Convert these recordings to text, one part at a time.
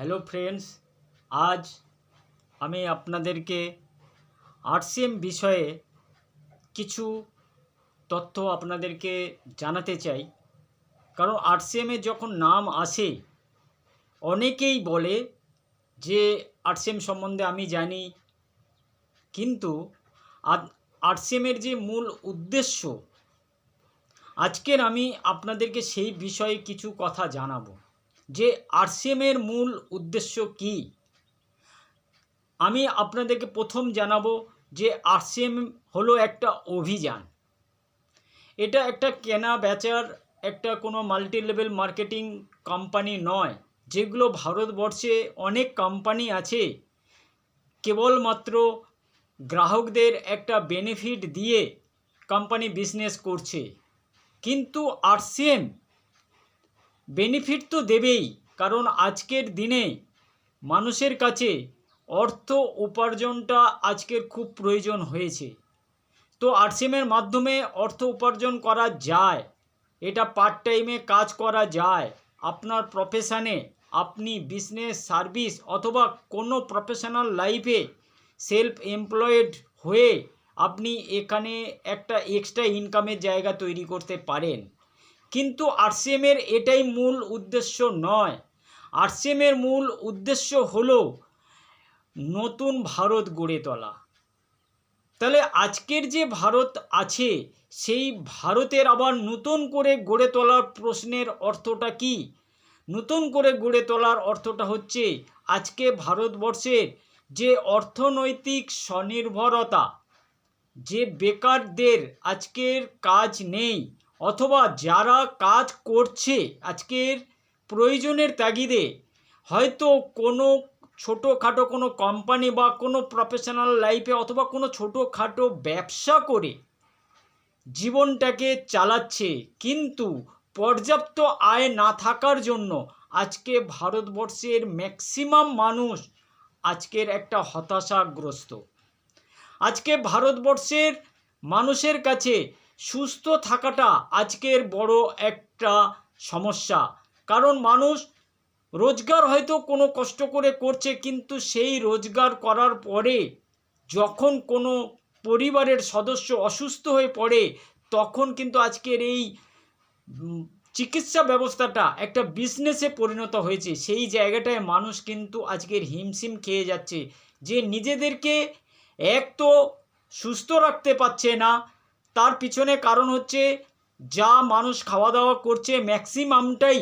Hello friends আজ আমি আপনাদেরকে আরসিএম বিষয়ে কিছু তথ্য আপনাদেরকে জানাতে চাই। কারণ আরসিএমে যখন নাম আসে, অনেকেই বলে যে আরসিএম সম্বন্ধে আমি জানি, কিন্তু আরসিএমের যে মূল উদ্দেশ্য, আজকের আমি আপনাদেরকে সেই বিষয়ে কিছু কথা জানাব। যে আরসিএমের মূল উদ্দেশ্য কি? আমি আপনাদেরকে প্রথম জানাব যে আরসিএম হলো একটা অভিযান। এটা একটা কেনা বেচার একটা কোনো মাল্টি লেভেল মার্কেটিং কোম্পানি নয়, যেগুলো ভারতবর্ষে অনেক কোম্পানি আছে। কেবলমাত্র গ্রাহকদের একটা বেনিফিট দিয়ে কোম্পানি বিজনেস করছে। কিন্তু আরসিএম বেনিফিট তো দেবেই, কারণ আজকের দিনে মানুষের কাছে অর্থ উপার্জনটা আজকের খুব প্রয়োজন হয়েছে। তো আরসিএমের মাধ্যমে অর্থ উপার্জন করা যায়, এটা পার্ট টাইমে কাজ করা যায়। আপনার প্রফেশানে আপনি বিজনেস সার্ভিস অথবা কোনো প্রফেশনাল লাইফে সেলফ এমপ্লয়েড হয়ে আপনি এখানে একটা এক্সট্রা ইনকামের জায়গা তৈরি করতে পারেন। কিন্তু আরসিএমের এটাই মূল উদ্দেশ্য নয়। আরসিএমের মূল উদ্দেশ্য হল নতুন ভারত গড়ে তোলা। তাহলে আজকের যে ভারত আছে, সেই ভারতের আবার নতুন করে গড়ে তোলার প্রশ্নের অর্থটা কি? নতুন করে গড়ে তোলার অর্থটা হচ্ছে, আজকে ভারতবর্ষের যে অর্থনৈতিক স্বনির্ভরতা, যে বেকারদের আজকের কাজ নেই অথবা যারা কাজ করছে আজকের প্রয়োজনের তাগিদে, হয়তো কোনো ছোটোখাটো কোনো কোম্পানি বা কোনো প্রফেশনাল লাইফে অথবা কোনো ছোটোখাটো ব্যবসা করে জীবনটাকে চালাচ্ছে, কিন্তু পর্যাপ্ত আয় না থাকার জন্য আজকে ভারতবর্ষের ম্যাক্সিমাম মানুষ আজকের একটা হতাশাগ্রস্ত। আজকে ভারতবর্ষের মানুষের কাছে সুস্থ থাকাটা আজকের বড় একটা সমস্যা। কারণ মানুষ রোজগার হয়তো কোনো কষ্ট করে করছে, কিন্তু সেই রোজগার করার পরে যখন কোনো পরিবারের সদস্য অসুস্থ হয়ে পড়ে, তখন কিন্তু আজকের এই চিকিৎসা ব্যবস্থাটা একটা বিজনেসে পরিণত হয়েছে। সেই জায়গাটায় মানুষ কিন্তু আজকের হিমশিম খেয়ে যাচ্ছে। যে নিজেদেরকে এক তো সুস্থ রাখতে পারছে না তার পিছনে কারণ হচ্ছে যা মানুষ খাওয়া দাওয়া করছে ম্যাক্সিমামটাই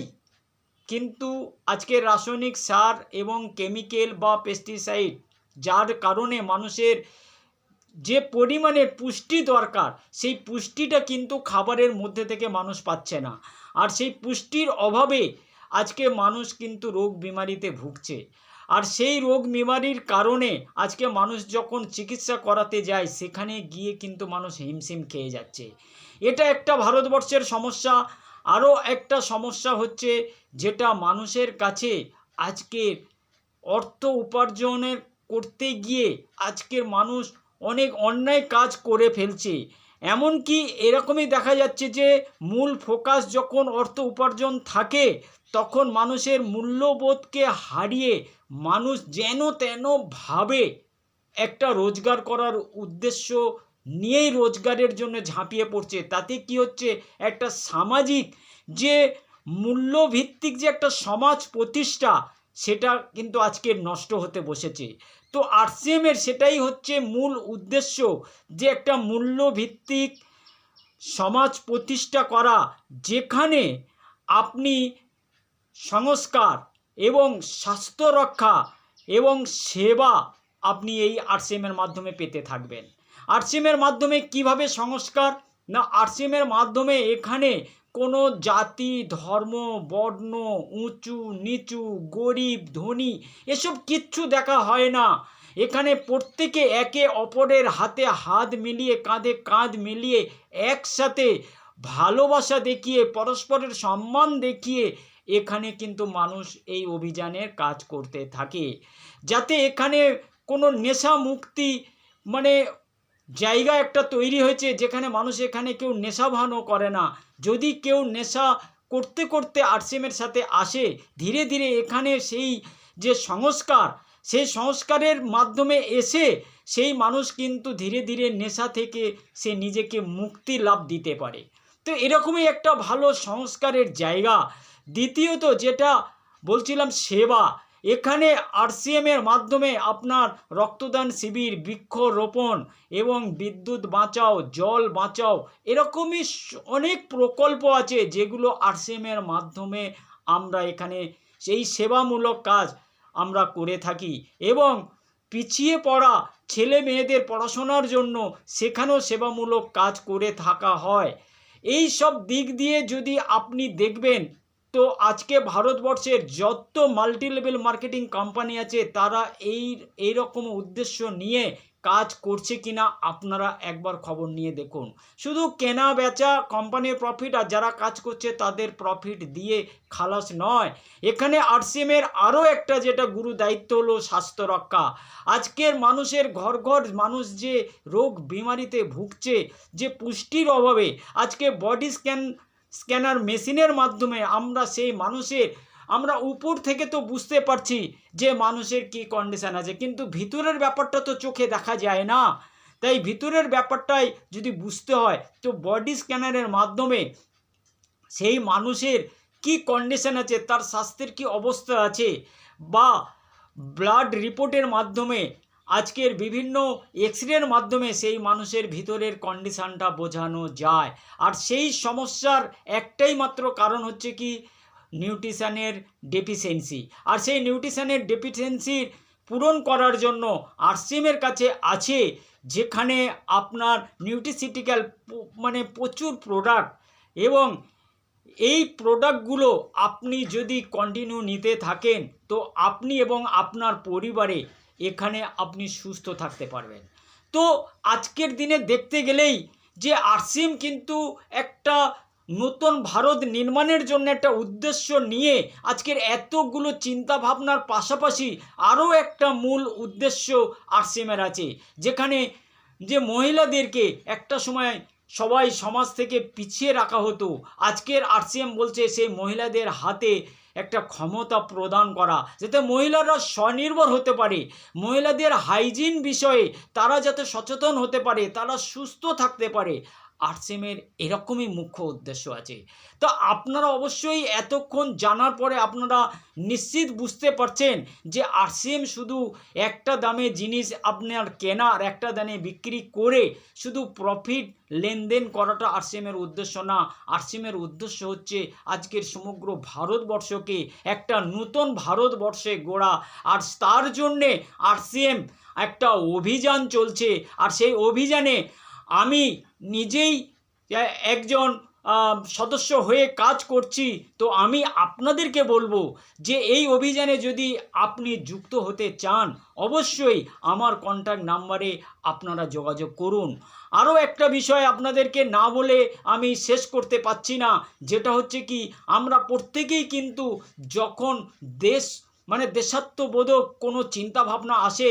কিন্তু আজকে রাসায়নিক সার এবং কেমিক্যাল বা পেস্টিসাইড যার কারণে মানুষের যে পরিমাণে পুষ্টি দরকার, সেই পুষ্টিটা কিন্তু খাবারের মধ্যে থেকে মানুষ পাচ্ছে না। আর সেই পুষ্টির অভাবে আজকে মানুষ কিন্তু রোগ বিমারিতে ভুগছে। আর সেই রোগ বিমারির কারণে আজকে মানুষ যখন চিকিৎসা করাতে যায়, সেখানে গিয়ে কিন্তু মানুষ হিমশিম খেয়ে যাচ্ছে। এটা একটা ভারতবর্ষের সমস্যা। আরও একটা সমস্যা হচ্ছে যেটা মানুষের কাছে আজকের অর্থ উপার্জনের করতে গিয়ে আজকের মানুষ অনেক অন্যায় কাজ করে ফেলছে। এমনকি এরকমই দেখা যাচ্ছে যে মূল ফোকাস যখন অর্থ উপার্জন থাকে, তখন মানুষের মূল্যবোধকে হারিয়ে মানুষ যেন তেন ভাবে একটা রোজগার করার উদ্দেশ্য নিয়েই রোজগারের জন্য ঝাঁপিয়ে পড়ছে। তাতে কি হচ্ছে? একটা সামাজিক যে মূল্যভিত্তিক যে একটা সমাজ প্রতিষ্ঠা, সেটা কিন্তু আজকে নষ্ট হতে বসেছে। তো আরসিএমের সেটাই হচ্ছে মূল উদ্দেশ্য যে একটা মূল্যভিত্তিক সমাজ প্রতিষ্ঠা করা, যেখানে আপনি সংস্কার এবং স্বাস্থ্য রক্ষা এবং সেবা আপনি এই আরসিএমের মাধ্যমে পেতে থাকবেন। আরসিএমের মাধ্যমে কীভাবে সংস্কার? না আরসিএমের মাধ্যমে এখানে কোনো জাতি, ধর্ম, বর্ণ, উঁচু, নিচু, গরিব, ধনী, এসব কিচ্ছু দেখা হয় না। এখানে প্রত্যেকে একে অপরের হাতে হাত মিলিয়ে, কাঁধে কাঁধ মিলিয়ে একসাথে ভালোবাসা দেখিয়ে, পরস্পরের সম্মান দেখিয়ে এখানে কিন্তু মানুষ এই অভিযানের কাজ করতে থাকে। যাতে এখানে কোনো নেশা মুক্তি মানে জায়গা একটা তৈরি হয়েছে যেখানে মানুষ এখানে কেউ নেশাভানও করে না। যদি কেউ নেশা করতে করতে আরসিএমের সাথে আসে, ধীরে ধীরে এখানে সেই যে সংস্কার, সেই সংস্কারের মাধ্যমে এসে সেই মানুষ কিন্তু ধীরে ধীরে নেশা থেকে সে নিজেকে মুক্তি লাভ দিতে পারে। তো এরকমই একটা ভালো সংস্কারের জায়গা। দ্বিতীয়ত যেটা বলছিলাম, সেবা। এখানে আরসিএমের মাধ্যমে আপনার রক্তদান শিবির, বৃক্ষরোপণ এবং বিদ্যুৎ বাঁচাও, জল বাঁচাও এরকমই অনেক প্রকল্প আছে যেগুলো আরসিএমের মাধ্যমে আমরা এখানে সেই সেবামূলক কাজ আমরা করে থাকি এবং পিছিয়ে পড়া ছেলে মেয়েদের পড়াশোনার জন্য সেখানেও সেবামূলক কাজ করে থাকা হয়। এই সব দিক দিয়ে যদি আপনি দেখবেন তো আজকে ভারতবর্ষের যত মাল্টি লেভেল মার্কেটিং কোম্পানি আছে, তারা এই এই রকম উদ্দেশ্য নিয়ে কাজ করছে কিনা আপনারা একবার খবর নিয়ে দেখুন। শুধু কেনা বেচা কোম্পানির প্রফিট আর যারা কাজ করছে তাদের প্রফিট দিয়ে খালাস নয়। এখানে আরসিএমের আরও একটা যেটা গুরু দায়িত্ব হলো স্বাস্থ্য রক্ষা। আজকের মানুষের ঘর ঘর মানুষ যে রোগ বিমারিতে ভুগছে, যে পুষ্টির অভাবে, আজকে বডি স্ক্যান স্ক্যানার মেশিনের মাধ্যমে আমরা সেই মানুষের, আমরা উপর থেকে তো বুঝতে পারছি যে মানুষের কি কন্ডিশান আছে, কিন্তু ভিতরের ব্যাপারটা তো চোখে দেখা যায় না। তাই ভিতরের ব্যাপারটাই যদি বুঝতে হয়, তো বডি স্ক্যানারের মাধ্যমে সেই মানুষের কি কন্ডিশন আছে, তার স্বাস্থ্যের কি অবস্থা আছে, বা ব্লাড রিপোর্টের মাধ্যমে আজকের বিভিন্ন এক্স রের মাধ্যমে সেই মানুষের ভিতরের কন্ডিশানটা বোঝানো যায়। আর সেই সমস্যার একটাই মাত্র কারণ হচ্ছে কি নিউট্রিশানের ডেফিসিয়েন্সি আর সেই নিউট্রিশানের ডেফিসিয়েন্সির পূরণ করার জন্য আরসিএমের কাছে আছে, যেখানে আপনার নিউট্রিসিটিক্যাল মানে প্রচুর প্রোডাক্ট এবং এই প্রোডাক্টগুলো আপনি যদি কন্টিনিউ নিতে থাকেন, তো আপনি এবং আপনার পরিবারে এখানে আপনি সুস্থ থাকতে পারবেন। তো আজকের দিনে দেখতে গেলেই যে আরসিএম কিন্তু একটা নতুন ভারত নির্মাণের জন্য একটা উদ্দেশ্য নিয়ে আজকের এতগুলো চিন্তা ভাবনার পাশাপাশি আরও একটা মূল উদ্দেশ্য আরসিএমের আছে। যেখানে যে মহিলাদেরকে একটা সময় সবাই সমাজ থেকে পিছিয়ে রাখা হতো, আজকের আরসিএম বলছে সেই মহিলাদের হাতে একটা ক্ষমতা প্রদান করা, যাতে মহিলারা স্বনির্ভর হতে পারে। মহিলাদের হাইজিন বিষয়ে তারা যাতে সচেতন হতে পারে, তারা সুস্থ থাকতে পারে। আরসিএমের এরকমই মুখ্য উদ্দেশ্য আছে। তো আপনারা অবশ্যই এতক্ষণ জানার পরে আপনারা নিশ্চিত বুঝতে পারছেন যে আরসিএম শুধু একটা দামে জিনিস আপনার কেনা আর একটা দামে বিক্রি করে শুধু প্রফিট লেনদেন করাটা আরসিএমের উদ্দেশ্য না। আরসিএমের উদ্দেশ্য হচ্ছে আজকের সমগ্র ভারতবর্ষকে একটা নতুন ভারতবর্ষে গোড়া আর তার জন্যে আরসিএম একটা অভিযান চলছে। আর সেই অভিযানে আমি নিজেই একজন সদস্য হয়ে কাজ করছি, তো আমি আপনাদেরকে বলব যে এই অভিযানে যদি আপনি যুক্ত হতে চান, অবশ্যই আমার কন্ট্যাক্ট নাম্বারে আপনারা যোগাযোগ করুন। আরও একটা বিষয় আপনাদেরকে না বলে আমি শেষ করতে পারছি না, যেটা হচ্ছে কি, আমরা প্রত্যেকেই কিন্তু যখন দেশ মানে দেশাত্মবোধক কোনো চিন্তাভাবনা আসে,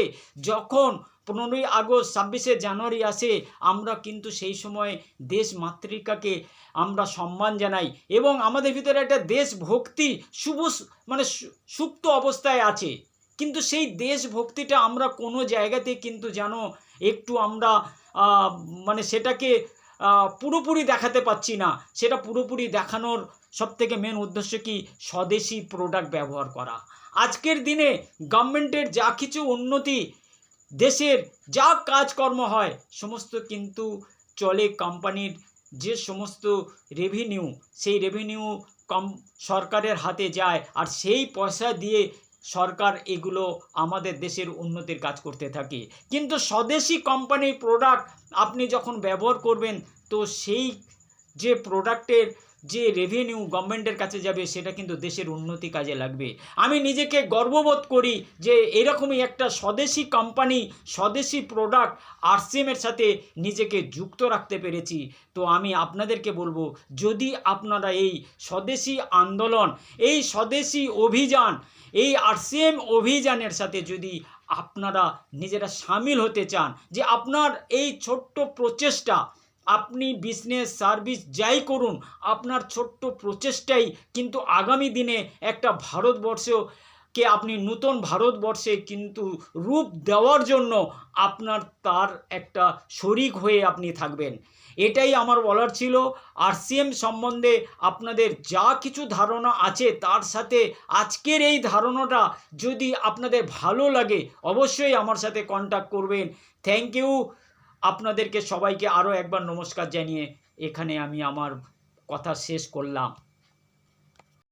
যখন পনেরোই আগস্ট, ছাব্বিশে জানুয়ারি আসে। আমরা কিন্তু সেই সময় দেশ মাতৃকাকে আমরা সম্মান জানাই এবং আমাদের ভিতরে একটা দেশভক্তি শুভ মানে সুপ্ত অবস্থায় আছে। কিন্তু সেই দেশভক্তিটা আমরা কোনো জায়গাতে কিন্তু যেন একটু আমরা মানে সেটাকে পুরোপুরি দেখাতে পাচ্ছি না। সেটা পুরোপুরি দেখানোর সবথেকে মেন উদ্দেশ্য কি? স্বদেশি প্রোডাক্ট ব্যবহার করা। আজকের দিনে গভর্নমেন্টের যা কিছু উন্নতি দেশের যা কাজকর্ম হয়, সমস্ত কিন্তু চলে কোম্পানির যে সমস্ত রেভিনিউ সেই রেভিনিউ কম সরকারের হাতে যায় আর সেই পয়সা দিয়ে সরকার এগুলো আমাদের দেশের উন্নতির কাজ করতে থাকে। কিন্তু স্বদেশি কোম্পানির প্রোডাক্ট আপনি যখন ব্যবহার করবেন, তো সেই যে প্রোডাক্টের যে রেভিনিউ গভর্নমেন্টের কাছে যাবে, সেটা কিন্তু দেশের উন্নতি কাজে লাগবে। আমি নিজেকে গর্ববোধ করি যে এরকমই একটা স্বদেশি কোম্পানি স্বদেশি প্রোডাক্ট আরসিএমের সাথে নিজেকে যুক্ত রাখতে পেরেছি। তো আমি আপনাদেরকে বলব, যদি আপনারা এই স্বদেশি আন্দোলন, এই স্বদেশি অভিযান, এই আরসিএম অভিযানের সাথে যদি আপনারা নিজেরা সামিল হতে চান, যে আপনার এই ছোট্ট প্রচেষ্টা আপনি বিজনেস সার্ভিস যাই করুন, আপনার ছোট্ট প্রচেষ্টাই কিন্তু আগামী দিনে একটা ভারতবর্ষ কে আপনি নূতন ভারতবর্ষে কিন্তু রূপ দেওয়ার জন্য আপনার তার একটা শরিক হয়ে আপনি থাকবেন। এটাই আমার বলার ছিল। আরসিএম সম্বন্ধে আপনাদের যা কিছু ধারণা আছে তার সাথে আজকের এই ধারণাটা যদি আপনাদের ভালো লাগে অবশ্যই আমার সাথে কন্ট্যাক্ট করবেন। থ্যাংক ইউ আপনাদেরকে সবাইকে আরও একবার নমস্কার জানিয়ে এখানে আমি আমার কথা শেষ করলাম।